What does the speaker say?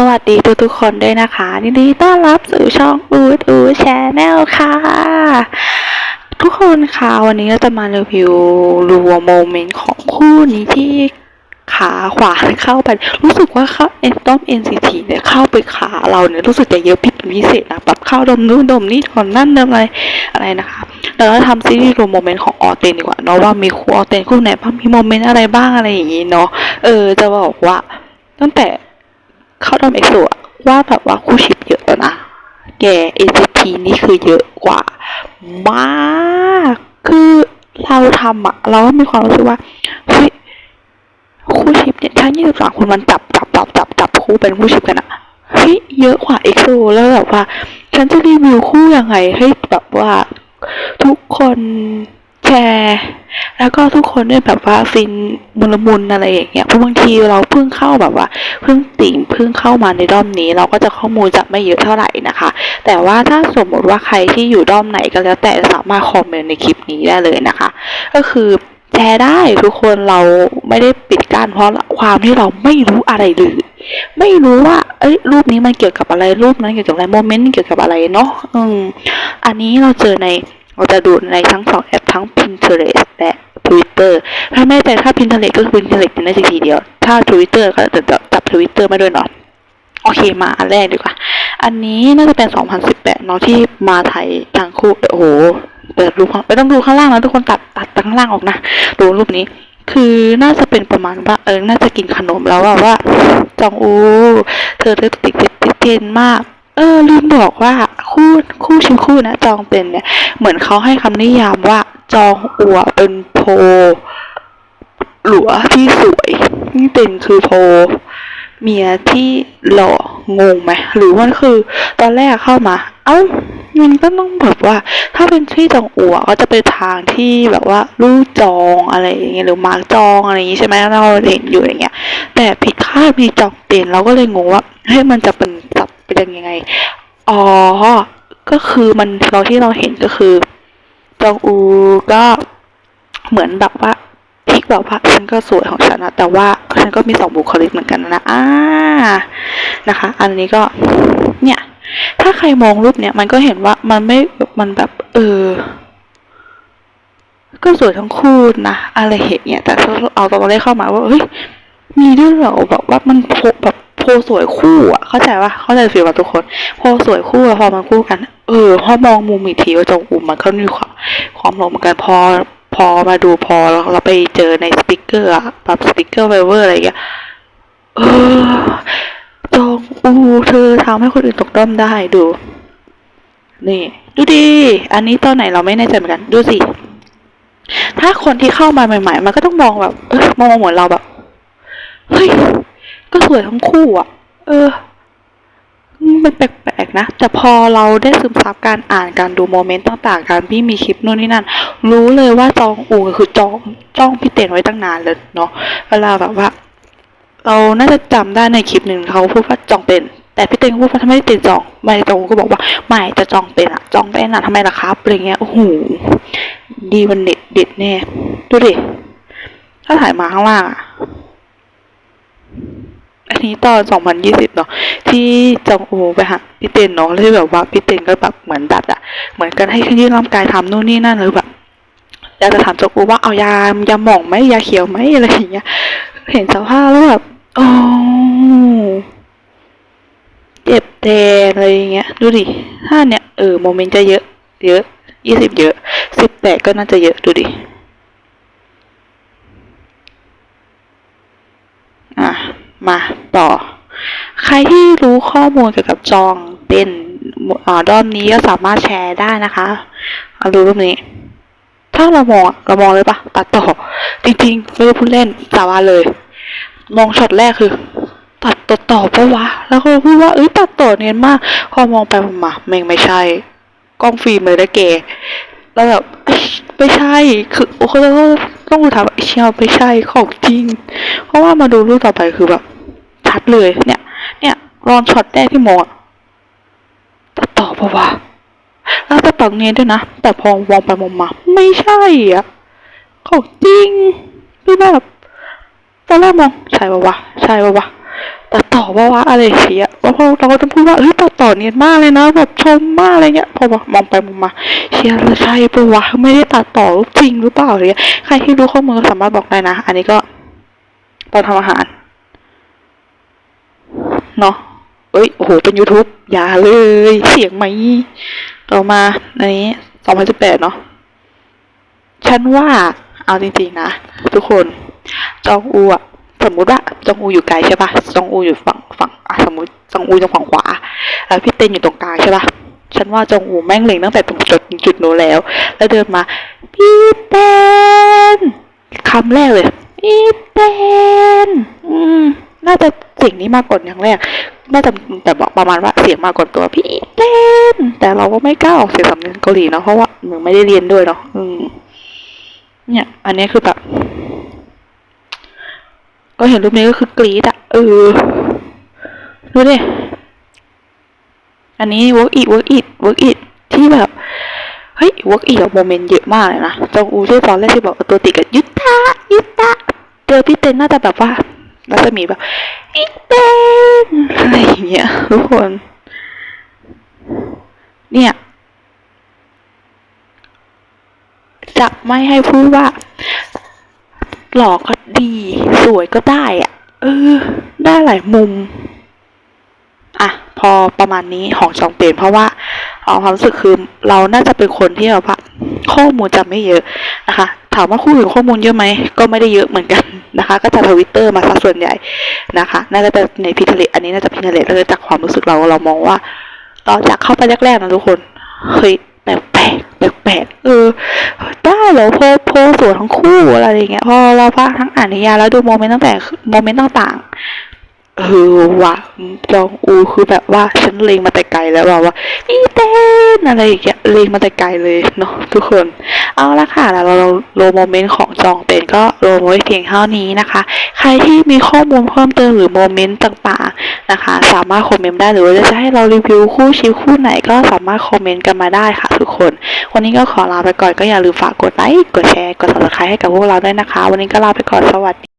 สวัสดีทุกๆคนด้วยนะคะยินดีต้อนรับสู่ช่องอูดอูแชนแนลค่ะ ทุกคนคะวันนี้เราจะมารีวิวรัวโมเมนต์ของคู่นี้ที่ขาขวาเข้าไป รู้สึกว่าเข้าเอ็นต้อม NCT เนี่ยเข้าไปขาเราเนี่ยรู้สึกจะเยอะผิดพิเศษนะแบบเข้าดมนู้นดมนี่ถอนนั่นดมอะไรอะไรนะคะเดี๋ยวเราทำซีรีส์รวมโมเมนต์ของออเตนดีกว่าเนาะว่ามีคู่ออเตนคู่ไหนบ้างมีโมเมนต์อะไรบ้างอะไรอย่างงี้เนาะเออจะบอกว่าตั้งแต่ เข้าดอมเอ็กซ์อะว่าแบบว่าคู่ชิปเยอะแล้วนะ แก NCT นี่คือเยอะกว่า มาก คือเราทำอะเราก็มีความรู้สึกว่าเฮ้ยคู่ชิปเนี่ยถ้ายี่สิบสามคนมันจับจับจับจับจับคู่เป็นคู่ชิปกันอะเฮ้ยเยอะกว่าเอ็กซ์แล้วแบบว่า ฉันจะรีวิวคู่ยังไงให้แบบว่า ทุกคน แชร์แล้วก็ทุกคนได้แบบว่าฟินมุลมุนอะไรอย่างเงี้ยเพราะบางทีเราเพิ่งเข้าแบบว่าเพิ่งติ่งเพิ่งเข้ามาในด้อมนี้ เราก็จะข้อมูลจะไม่เยอะเท่าไหร่นะคะ แต่ว่าถ้าสมมติว่าใครที่อยู่ด้อมไหนก็แล้วแต่สามารถคอมเมนต์ในคลิปนี้ได้เลยนะคะ ก็คือแชร์ได้ทุกคนเราไม่ได้ปิดกั้นเพราะความที่เราไม่รู้อะไรเลยไม่รู้ว่า เอ้ย รูปนี้มันเกี่ยวกับอะไร รูปนั้นเกี่ยวกับอะไร โมเมนต์เกี่ยวกับอะไรเนาะ อืม อันนี้เราเจอใน เราจะดูในทั้งสองแอปทั้ง Pinterest และ Twitter ถ้าไม่แต่ถ้า Pinterest ก็คือ Pinterest เป็นได้ทีเดียว ถ้า Twitter ก็จะจับ Twitter มาด้วยเนาะโอเคมาอันแรกดีกว่า อันนี้น่าจะเป็น 2018เนาะที่มาไทยทั้งคู่โอ้โหเปิดรูปไม่ต้องดูข้างล่างนะทุกคนตัดตัดข้างล่างออกนะดูรูปนี้ คือน่าจะเป็นประมาณว่าเออน่าจะกินขนมแล้วว่าว่าจองอูเธอเธอติดติดติดเทนมาก เออลืมบอกว่าคู่คู่ชิวคู่นะจองเป็นเนี่ย เหมือนเขาให้คำนิยามว่า จองอัวเป็นโพ หลัวที่สวยนี่เป็นคือโพ เมียที่หล่องงไหมหรือว่าคือตอนแรกเข้ามา เอ้ามันก็ต้องแบบว่า ถ้าเป็นที่จองอัวก็จะเป็นทางที่แบบว่ารูปจองอะไรอย่างเงี้ยหรือมาร์กจองอะไรอย่างงี้ใช่ไหมเราเห็นอยู่อย่างเงี้ย แต่ผิดคาดมีจองเป็นเราก็เลยงงว่าเฮ้ยมันจะเป็นจับ เป็นยังไง อ๋อ ก็คือมันเราที่เราเห็นก็คือจองอูก็เหมือนแบบว่าพลิกแบบว่าฉันก็สวยของฉันนะแต่ว่าฉันก็มีสองบุคลิกเหมือนกันนะอ่านะคะ อันนี้ก็เนี่ย ถ้าใครมองรูปเนี่ย มันก็เห็นว่ามันไม่มันแบบ เออ ก็สวยทั้งคู่นะอะไรเห็นเนี่ยแต่เอาตอนแรกเข้ามาว่าเฮ้ยมีด้วยเหรอแบบว่ามันโพแบบ พสวยคู่อะเข้าใจปะเข้าใจฟีลว่าทุกคนพสวยคู่อะพอมันคู่กัน เออ พอมองมุมอีกทีว่าจงอุมมันก็มีความความหลงเหมือนกันพอพอมาดูพอเราไปเจอในสติเกอร์อะแบบสติเกอร์ไวเวอร์อะไรอย่างเงี้ยเออจงอูเธอทำให้คนอื่นตกด้อมได้ดู นี่ ดูดิอันนี้ตอนไหนเราไม่แน่ใจเหมือนกัน ดูสิ ถ้าคนที่เข้ามาใหม่ ๆ มันก็ต้องมองแบบ เออมองเหมือนเราแบบ เฮ้ย ก็สวยทั้งคู่อะ เออ มันแปลกๆนะ แต่พอเราได้ซึมซับการอ่านการดูโมเมนต์ต่างๆ การพี่มีคลิปนู่นนี่นั่น รู้เลยว่าจองอูก็คือจองจ้องพี่เต้นไว้ตั้งนานเลยเนาะ เวลาแบบว่า เราน่าจะจำได้ในคลิปหนึ่งเขาพูดว่าจองเป็น แต่พี่เต้นพูดว่าทำไมเต้นจอง ไม่จองก็บอกว่า ไม่จะจองเป็นอะจองเป็นอะทำไมล่ะครับอะไรเงี้ย โอ้โห ดีวันเด็ดเด็ดแน่ ดูดิ ถ้าถ่ายมาข้างล่างอะ นี้ตอน2020เนาะที่จองอูไปหาพี่เต้นเนาะที่แบบว่าพี่เต้นก็แบบเหมือนดัดอะเหมือนกันให้ขยื่นร่างกายทำนู่นนี่นั่นหรือแบบอยากจะถามจองอูว่าเอายายาหม่องไหมยาเขียวไหมอะไรอย่างเงี้ย เห็นสภาพแล้วแบบโอ้เจ็บแทนอะไรอย่างเงี้ยดูดิถ้าเนี่ยเออโมเมนต์จะเยอะ เยอะยี่สิบเยอะสิบแปดก็น่าจะเยอะดูดิ อะ มาต่อ ใครที่รู้ข้อมูลเกี่ยวกับจองเป็นอ่าด้อมนี้ก็สามารถแชร์ได้นะคะเอาดูรูปนี้ ถ้าเรามองเรามองเลยปะตัดต่อ จริงๆไม่ได้พูดเล่นสาบาเลย มองช็อตแรกคือ ตัดต่อต่อปะวะ แล้วก็พูดว่าเอ้ยตัดต่อเนียนมาก พอมองไปมมาแม่งไม่ใช่ กล้องฟิล์มเลยนะเกแล้วแบบไม่ใช่ คือโอ้โหต้องถามเชียวไม่ใช่ของจริง เพราะว่ามาดูรูปต่อไปคือแบบ ชัดเลยเนี่ย เนี่ยรอนช็อตแรกที่หมองอะตัดต่อปะวะแล้วตัดต่อเนียนด้วยนะ แต่พอมองไปมองมา ไม่ใช่อะของจริงคือแบบตอนแรกมองใช่ปะวะใช่ปะวะตัดต่อว่าวะอะไรเงี้ยแล้วพอเราก็จะพูดว่าเฮ้ยตัดต่อเนียนมากเลยนะแบบชมมากอะไรเงี้ยพอมองไปมองมา เชียร์เราใช่ปะวะไม่ได้ตัดต่อจริงหรือเปล่าเงี้ยใครที่รู้ข้อมูลก็สามารถบอกได้นะ อันนี้ก็ตอนทำอาหาร เนาะเอ้ย โอ้โห เป็น YouTube อย่าเลย เสียงไหม ต่อมาอันนี้สองพันสิบแปดเนาะ ฉันว่า เอาจริงๆนะ ทุกคน จองอูอะสมมุติว่าจองอูอยู่ไกลใช่ปะจองอูอยู่ฝั่งฝั่งอะสมมติจองอูอยู่ฝั่งขวาแล้วพี่เต้นอยู่ตรงกลางใช่ปะฉันว่าจองอูแม่งเล็งตั้งแต่ตรงจุดจุดโน้นแล้ว แล้วเดินมา พี่เต้นคำแรกเลย พี่เต้นอืม น่าจะสิ่งนี้มากกว่าอย่างแรก น่าจะแต่บอกประมาณว่าเสียงมากกว่าตัวพี่เต้น แต่เราก็ไม่กล้าออกเสียงสำเนียงเกาหลีเนาะเพราะว่าหนูไม่ได้เรียนด้วยเนาะอืม เนี่ย อันนี้คือแบบ ก็เห็นรูปนี้ก็คือกรี๊ดอะเออดูดิอันนี้ work it work it work it ที่แบบเฮ้ย work it โมเมนต์เยอะมากเลยนะจงอูที่ตอนแรกที่บอกตัวติดกับยุตตายุตตาเจอพี่เต้นน่าจะแบบว่า รัศมีแบบพี่เต้นอะไรอย่างเงี้ยทุกคน เนี่ย จะไม่ให้พูดว่า หล่อก็ดี สวยก็ได้อะเออ ได้หลายมุม อะ พอประมาณนี้ของจองเปลี่ยนเพราะว่าเอาความรู้สึกคือเราน่าจะเป็นคนที่แบบว่าข้อมูลจะไม่เยอะนะคะ ถามว่าคู่อื่นข้อมูลเยอะไหมก็ไม่ได้เยอะเหมือนกัน นะคะ ก็จะทวิตเตอร์มาซะส่วนใหญ่นะคะน่าจะในพิทเลตอันนี้น่าจะพิทเลตแล้วจากความรู้สึกเราเรามองว่าตอนจากเข้าไปแรกๆนะทุกคนเฮ้ยแปลกแปลกแปลกเออได้เหรอโพสโพสวยทั้งคู่อะไรอย่างเงี้ยพอเราพักทั้งอ่านนิยายแล้วดูโมเมนต์ตั้งแต่โมเมนต์ต่างเออว่ะจองอูคือแบบว่าฉันเลงมาแต่ไกลแล้วว่าว่าอีเต้นอะไรอย่างเงี้ย เลงมาแต่ไกลเลยเนาะทุกคน เอาละค่ะ แล้วเราโลโมเมนต์ของจองเป็นก็โลไว้เพียงเท่านี้นะคะ ใครที่มีข้อมูลเพิ่มเติมหรือโมเมนต์ต่างๆนะคะ สามารถคอมเมนต์ได้หรือว่าจะให้เรารีวิวคู่ชิวคู่ไหนก็สามารถคอมเมนต์กันมาได้ค่ะทุกคน วันนี้ก็ขอลาไปก่อนก็อย่าลืมฝากกดไลค์กดแชร์กด subscribe ให้กับพวกเราด้วยนะคะ วันนี้ก็ลาไปก่อนสวัสดี